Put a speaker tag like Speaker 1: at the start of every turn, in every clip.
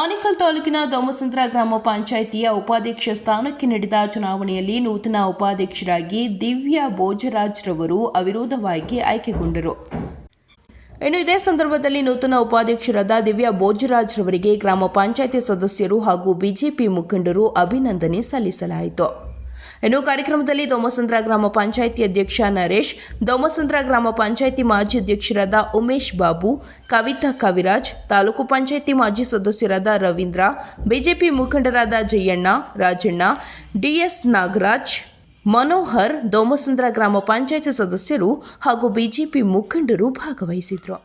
Speaker 1: ಆನೇಕಲ್ ತಾಲೂಕಿನ ದೋಮಸಂದ್ರ ಗ್ರಾಮ ಪಂಚಾಯಿತಿಯ ಉಪಾಧ್ಯಕ್ಷ ಸ್ಥಾನಕ್ಕೆ ನಡೆದ ಚುನಾವಣೆಯಲ್ಲಿ ನೂತನ ಉಪಾಧ್ಯಕ್ಷರಾಗಿ ದಿವ್ಯಾ ರವರು ಅವಿರೋಧವಾಗಿ ಆಯ್ಕೆಗೊಂಡರು. ಇನ್ನು ಇದೇ ಸಂದರ್ಭದಲ್ಲಿ ನೂತನ ಉಪಾಧ್ಯಕ್ಷರಾದ ದಿವ್ಯಾ ಭೋಜರಾಜ್ ರವರಿಗೆ ಗ್ರಾಮ ಪಂಚಾಯಿತಿ ಸದಸ್ಯರು ಹಾಗೂ ಬಿಜೆಪಿ ಮುಖಂಡರು ಅಭಿನಂದನೆ ಸಲ್ಲಿಸಲಾಯಿತು. ಇನ್ನು ಕಾರ್ಯಕ್ರಮದಲ್ಲಿ ದೋಮಸಂದ್ರ ಗ್ರಾಮ ಪಂಚಾಯಿತಿ ಅಧ್ಯಕ್ಷ ನರೇಶ್, ದೋಮಸಂದ್ರ ಗ್ರಾಮ ಪಂಚಾಯಿತಿ ಮಾಜಿ ಅಧ್ಯಕ್ಷರಾದ ಉಮೇಶ್ ಬಾಬು, ಕವಿತಾ ಕವಿರಾಜ್, ತಾಲೂಕು ಪಂಚಾಯಿತಿ ಮಾಜಿ ಸದಸ್ಯರಾದ ರವೀಂದ್ರ, ಬಿಜೆಪಿ ಮುಖಂಡರಾದ ಜಯಣ್ಣ, ರಾಜಣ್ಣ, ಡಿಎಸ್ ನಾಗರಾಜ್, ಮನೋಹರ್, ದೋಮಸಂದ್ರ ಗ್ರಾಮ ಪಂಚಾಯಿತಿ ಸದಸ್ಯರು ಹಾಗೂ ಬಿಜೆಪಿ ಮುಖಂಡರು ಭಾಗವಹಿಸಿದ್ರು.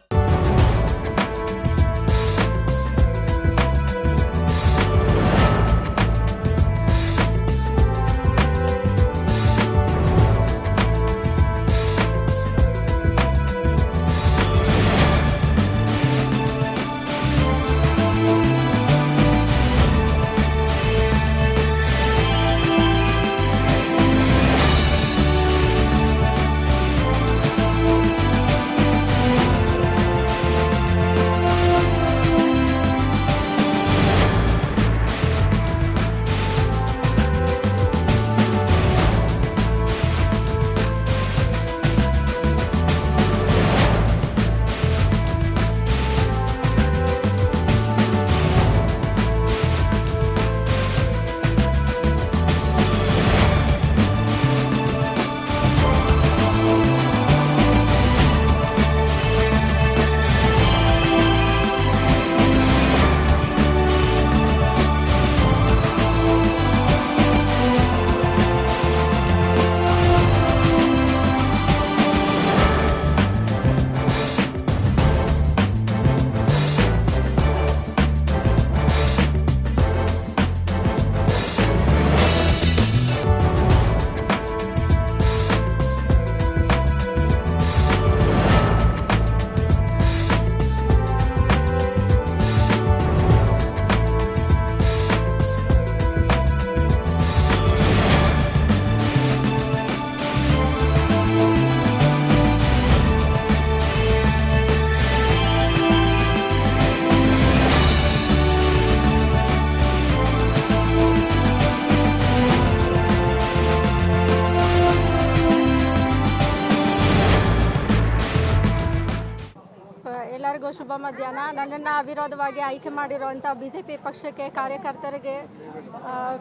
Speaker 2: ಎಲ್ಲರಿಗೂ ಶುಭ ಮಧ್ಯಾಹ್ನ. ನನ್ನನ್ನು ಅವಿರೋಧವಾಗಿ ಆಯ್ಕೆ ಮಾಡಿರುವಂಥ ಬಿ ಜೆ ಪಿ ಪಕ್ಷಕ್ಕೆ ಕಾರ್ಯಕರ್ತರಿಗೆ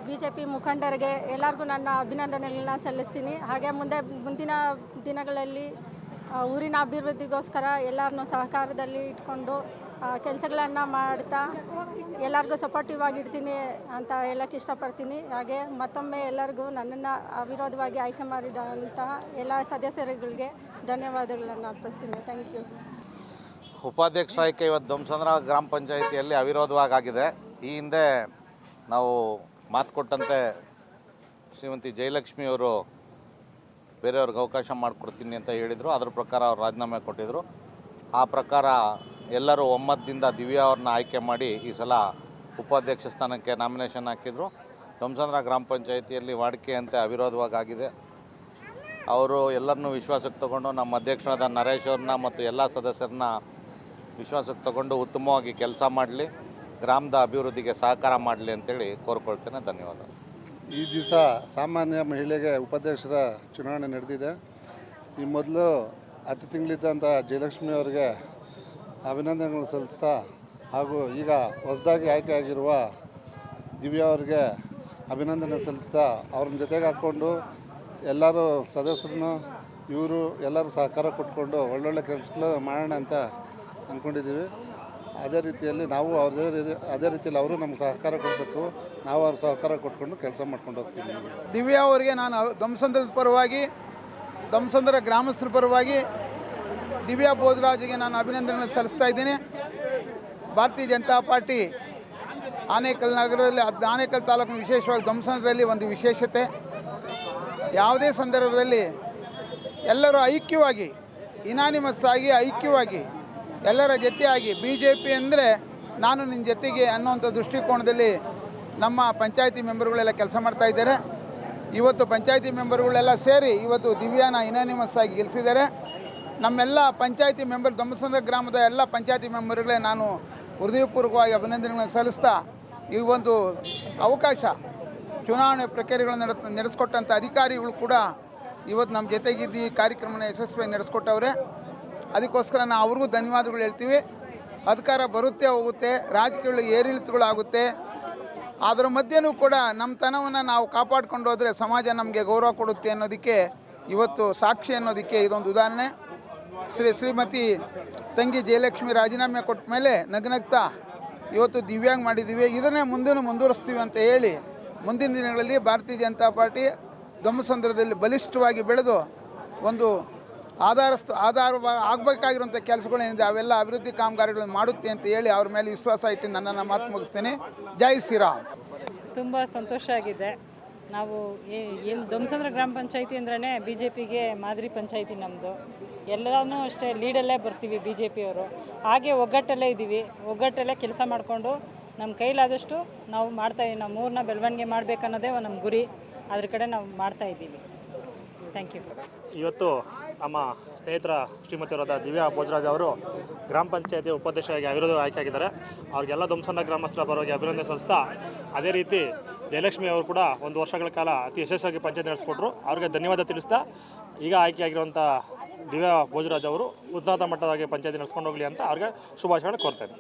Speaker 2: ಬಿ ಜೆ ಪಿ ಮುಖಂಡರಿಗೆ ಎಲ್ಲರಿಗೂ ನನ್ನ ಅಭಿನಂದನೆಗಳನ್ನ ಸಲ್ಲಿಸ್ತೀನಿ. ಹಾಗೆ ಮುಂದೆ, ಮುಂದಿನ ದಿನಗಳಲ್ಲಿ ಊರಿನ ಅಭಿವೃದ್ಧಿಗೋಸ್ಕರ ಎಲ್ಲರನ್ನೂ ಸಹಕಾರದಲ್ಲಿ ಇಟ್ಕೊಂಡು ಕೆಲಸಗಳನ್ನು ಮಾಡ್ತಾ ಎಲ್ಲರಿಗೂ ಸಪೋರ್ಟಿವ್ ಆಗಿರ್ತೀನಿ ಅಂತ ಹೇಳಕ್ಕೆ ಇಷ್ಟಪಡ್ತೀನಿ. ಹಾಗೆ ಮತ್ತೊಮ್ಮೆ ಎಲ್ಲರಿಗೂ ನನ್ನನ್ನು ಅವಿರೋಧವಾಗಿ ಆಯ್ಕೆ ಮಾಡಿದಂತಹ ಎಲ್ಲ ಸದಸ್ಯರುಗಳಿಗೆ ಧನ್ಯವಾದಗಳನ್ನು ಅರ್ಪಿಸ್ತೀನಿ. ಥ್ಯಾಂಕ್ ಯು
Speaker 3: ಉಪಾಧ್ಯಕ್ಷರ ಆಯ್ಕೆ ಇವತ್ತು ಧ್ವಂಸಂದ್ರ ಗ್ರಾಮ ಪಂಚಾಯಿತಿಯಲ್ಲಿ ಅವಿರೋಧವಾಗಿ ಆಗಿದೆ ಈ ಹಿಂದೆ ನಾವು ಮಾತು ಕೊಟ್ಟಂತೆ ಶ್ರೀಮತಿ ಜಯಲಕ್ಷ್ಮಿ ಅವರು ಬೇರೆಯವ್ರಿಗೆ ಅವಕಾಶ ಮಾಡಿಕೊಡ್ತೀನಿ ಅಂತ ಹೇಳಿದರು. ಅದ್ರ ಪ್ರಕಾರ ಅವ್ರು ರಾಜೀನಾಮೆ ಕೊಟ್ಟಿದ್ದರು ಆ ಪ್ರಕಾರ ಎಲ್ಲರೂ ಒಮ್ಮತದಿಂದ ದಿವ್ಯಾ ಅವ್ರನ್ನ ಆಯ್ಕೆ ಮಾಡಿ ಈ ಸಲ ಉಪಾಧ್ಯಕ್ಷ ಸ್ಥಾನಕ್ಕೆ ನಾಮಿನೇಷನ್ ಹಾಕಿದರು. ಧ್ವಂಸಂದ್ರ ಗ್ರಾಮ ಪಂಚಾಯಿತಿಯಲ್ಲಿ ವಾಡಿಕೆಯಂತೆ ಅವಿರೋಧವಾಗಿ ಆಗಿದೆ ಅವರು ಎಲ್ಲರನ್ನೂ ವಿಶ್ವಾಸಕ್ಕೆ ತಗೊಂಡು ನಮ್ಮ ಅಧ್ಯಕ್ಷರಾದ ನರೇಶ್ ಅವ್ರನ್ನ ಮತ್ತು ಎಲ್ಲ ಸದಸ್ಯರನ್ನ ವಿಶ್ವಾಸಕ್ಕೆ ತಗೊಂಡು ಉತ್ತಮವಾಗಿ ಕೆಲಸ ಮಾಡಲಿ, ಗ್ರಾಮದ ಅಭಿವೃದ್ಧಿಗೆ ಸಹಕಾರ ಮಾಡಲಿ ಅಂತೇಳಿ ಕೋರ್ಕೊಳ್ತೇನೆ. ಧನ್ಯವಾದ
Speaker 4: ಈ ದಿವಸ ಸಾಮಾನ್ಯ ಮಹಿಳೆಗೆ ಉಪಾಧ್ಯಕ್ಷರ ಚುನಾವಣೆ ನಡೆದಿದೆ. ಈ ಮೊದಲು ಹತ್ತು ತಿಂಗಳಿದ್ದಂಥ ಜಯಲಕ್ಷ್ಮಿ ಅವರಿಗೆ ಅಭಿನಂದನೆಗಳು ಸಲ್ಲಿಸ್ತಾ ಹಾಗೂ ಈಗ ಹೊಸದಾಗಿ ಆಯ್ಕೆಯಾಗಿರುವ ದಿವ್ಯಾ ಅವರಿಗೆ ಅಭಿನಂದನೆ ಸಲ್ಲಿಸ್ತಾ ಅವ್ರನ್ನ ಜೊತೆಗೆ ಹಾಕ್ಕೊಂಡು ಎಲ್ಲರೂ ಸದಸ್ಯರನ್ನು, ಇವರು ಎಲ್ಲರೂ ಸಹಕಾರ ಕೊಟ್ಕೊಂಡು ಒಳ್ಳೊಳ್ಳೆ ಕೆಲಸಗಳು ಮಾಡೋಣ ಅಂತ ಅಂದ್ಕೊಂಡಿದ್ದೀವಿ ಅದೇ ರೀತಿಯಲ್ಲಿ ನಾವು ಅವ್ರದೇ ಅದೇ ರೀತಿಯಲ್ಲಿ ಅವರು ನಮ್ಗೆ ಸಹಕಾರ ಕೊಡಬೇಕು. ನಾವು ಅವ್ರ ಸಹಕಾರ ಕೊಟ್ಕೊಂಡು ಕೆಲಸ ಮಾಡ್ಕೊಂಡು ಹೋಗ್ತೀವಿ.
Speaker 5: ದಿವ್ಯಾ ಅವರಿಗೆ ನಾನು ಧ್ವಂಸಂದ್ರದ ಪರವಾಗಿ ಧ್ವಂಸಂದ್ರ ಗ್ರಾಮಸ್ಥರ ಪರವಾಗಿ ದಿವ್ಯಾ ಬೋಧರಾಜ್ಗೆ ನಾನು ಅಭಿನಂದನೆ ಸಲ್ಲಿಸ್ತಾ ಇದ್ದೀನಿ. ಭಾರತೀಯ ಜನತಾ ಪಾರ್ಟಿ ಆನೇಕಲ್ ನಗರದಲ್ಲಿ, ಅದ್- ಆನೇಕಲ್ ತಾಲೂಕಿನ ವಿಶೇಷವಾಗಿ ಧ್ವಂಸನದಲ್ಲಿ ಒಂದು ವಿಶೇಷತೆ. ಯಾವುದೇ ಸಂದರ್ಭದಲ್ಲಿ ಎಲ್ಲರೂ ಐಕ್ಯವಾಗಿ ಇನಾನಿಮಸ್ ಆಗಿ ಐಕ್ಯವಾಗಿ ಎಲ್ಲರ ಜೊತೆಯಾಗಿ ಬಿ ಜೆ ಪಿ ಅಂದರೆ ನಾನು ನಿನ್ನ ಜೊತೆಗೆ ಅನ್ನೋವಂಥ ದೃಷ್ಟಿಕೋನದಲ್ಲಿ ನಮ್ಮ ಪಂಚಾಯತಿ ಮೆಂಬರ್ಗಳೆಲ್ಲ ಕೆಲಸ ಮಾಡ್ತಾ ಇದ್ದಾರೆ. ಇವತ್ತು ಪಂಚಾಯತಿ ಮೆಂಬರ್ಗಳೆಲ್ಲ ಸೇರಿ ಇವತ್ತು ದಿವ್ಯಾನ ಇನಾನಿಮಸ್ ಆಗಿ ಗೆಲ್ಲಿಸಿದ್ದಾರೆ ನಮ್ಮೆಲ್ಲ ಪಂಚಾಯತಿ ಮೆಂಬರ್ ದೊಮ್ಮಸಂದ ಗ್ರಾಮದ ಎಲ್ಲ ಪಂಚಾಯತಿ ಮೆಂಬರ್ಗಳೇ ನಾನು ಹೃದಯಪೂರ್ವಕವಾಗಿ ಅಭಿನಂದನೆಗಳನ್ನು ಸಲ್ಲಿಸ್ತಾ ಈ ಒಂದು ಅವಕಾಶ ಚುನಾವಣೆ ಪ್ರಕ್ರಿಯೆಗಳನ್ನು ನಡೆ ನಡೆಸ್ಕೊಟ್ಟಂಥ ಅಧಿಕಾರಿಗಳು ಕೂಡ ಇವತ್ತು ನಮ್ಮ ಜೊತೆಗಿದ್ದು ಈ ಕಾರ್ಯಕ್ರಮನ ಯಶಸ್ವಿಯಾಗಿ ನಡೆಸ್ಕೊಟ್ಟವ್ರೆ. ಅದಕ್ಕೋಸ್ಕರ ನಾವು ಅವ್ರಿಗೂ ಧನ್ಯವಾದಗಳು ಹೇಳ್ತೀವಿ. ಅಧಿಕಾರ ಬರುತ್ತೆ, ಹೋಗುತ್ತೆ. ರಾಜಕೀಯಗಳು ಏರಿಳಿತಗಳಾಗುತ್ತೆ. ಅದರ ಮಧ್ಯೆನೂ ಕೂಡ ನಮ್ಮ ತನವನ್ನು ನಾವು ಕಾಪಾಡ್ಕೊಂಡು ಹೋದರೆ ಸಮಾಜ ನಮಗೆ ಗೌರವ ಕೊಡುತ್ತೆ ಅನ್ನೋದಕ್ಕೆ ಇವತ್ತು ಸಾಕ್ಷಿ ಅನ್ನೋದಕ್ಕೆ ಇದೊಂದು ಉದಾಹರಣೆ. ಶ್ರೀ ಶ್ರೀಮತಿ ತಂಗಿ ಜಯಲಕ್ಷ್ಮಿ ರಾಜೀನಾಮೆ ಕೊಟ್ಟ ಮೇಲೆ ನಗ್ನಗ್ತಾ ಇವತ್ತು ದಿವ್ಯಾಂಗ್ ಮಾಡಿದ್ದೀವಿ ಇದನ್ನೇ ಮುಂದೆ ಮುಂದುವರಿಸ್ತೀವಿ ಅಂತ ಹೇಳಿ ಮುಂದಿನ ದಿನಗಳಲ್ಲಿ ಭಾರತೀಯ ಜನತಾ ಪಾರ್ಟಿ ಧ್ವಂಸಂದ್ರದಲ್ಲಿ ಬಲಿಷ್ಠವಾಗಿ ಬೆಳೆದು ಒಂದು ಆಧಾರ ಆಧಾರ ಆಗಬೇಕಾಗಿರುವಂಥ ಕೆಲಸಗಳೇನಿದೆ ಅವೆಲ್ಲ ಅಭಿವೃದ್ಧಿ ಕಾಮಗಾರಿಗಳನ್ನು ಮಾಡುತ್ತೆ ಅಂತ ಹೇಳಿ ಅವ್ರ ಮೇಲೆ ವಿಶ್ವಾಸ ಇಟ್ಟು ನನ್ನನ್ನು ಮಾತು ಮುಗಿಸ್ತೇನೆ. ಜೈ ಶ್ರೀರಾಮ್.
Speaker 6: ತುಂಬ ಸಂತೋಷ ಆಗಿದೆ. ನಾವು ಏನು ಧ್ವಂಸಂದ್ರ ಗ್ರಾಮ ಪಂಚಾಯತಿ ಅಂದ್ರೇ ಬಿ ಜೆ ಪಿಗೆ ಮಾದರಿ ಪಂಚಾಯಿತಿ ನಮ್ಮದು ಎಲ್ಲನೂ ಅಷ್ಟೇ ಲೀಡಲ್ಲೇ ಬರ್ತೀವಿ ಬಿ ಜೆ ಪಿಯವರು ಹಾಗೆ ಒಗ್ಗಟ್ಟಲ್ಲೇ ಇದ್ದೀವಿ. ಒಗ್ಗಟ್ಟಲ್ಲೇ ಕೆಲಸ ಮಾಡಿಕೊಂಡು ನಮ್ಮ ಕೈಲಾದಷ್ಟು ನಾವು ಮಾಡ್ತಾಯಿದ್ದೀವಿ ನಮ್ಮ ಊರನ್ನ ಬೆಳವಣಿಗೆ ಮಾಡಬೇಕನ್ನೋದೇ ನಮ್ಮ ಗುರಿ. ಅದ್ರ ಕಡೆ ನಾವು ಮಾಡ್ತಾ ಇದ್ದೀವಿ. ಥ್ಯಾಂಕ್ ಯು
Speaker 7: ಇವತ್ತು ನಮ್ಮ ಸ್ನೇಹಿತರ ಶ್ರೀಮತಿಯವರಾದ ದಿವ್ಯಾ ಭೋಜರಾಜ್ ಅವರು ಗ್ರಾಮ ಪಂಚಾಯತಿ ಉಪಾಧ್ಯಕ್ಷರಾಗಿ ಅವಿರೋಧ ಆಯ್ಕೆಯಾಗಿದ್ದಾರೆ. ಅವ್ರಿಗೆಲ್ಲ ಧ್ವಂಸನ ಗ್ರಾಮಸ್ಥರ ಪರವಾಗಿ ಅಭಿನಂದನೆ ಸಲ್ಲಿಸ್ತಾ ಅದೇ ರೀತಿ ಜಯಲಕ್ಷ್ಮಿ ಅವರು ಕೂಡ ಒಂದು ವರ್ಷಗಳ ಕಾಲ ಅತಿ ಯಶಸ್ವಿಯಾಗಿ ಪಂಚಾಯತ್ ನಡೆಸಿಕೊಟ್ರು. ಅವ್ರಿಗೆ ಧನ್ಯವಾದ ತಿಳಿಸ್ತಾ ಈಗ ಆಯ್ಕೆಯಾಗಿರುವಂಥ ದಿವ್ಯಾ ಭೋಜರಾಜ್ ಅವರು ಉನ್ನತ ಮಟ್ಟದಾಗಿ ಪಂಚಾಯತಿ ನಡೆಸ್ಕೊಂಡು ಹೋಗಲಿ ಅಂತ ಅವ್ರಿಗೆ ಶುಭಾಶಯಗಳು ಕೋರ್ತೇನೆ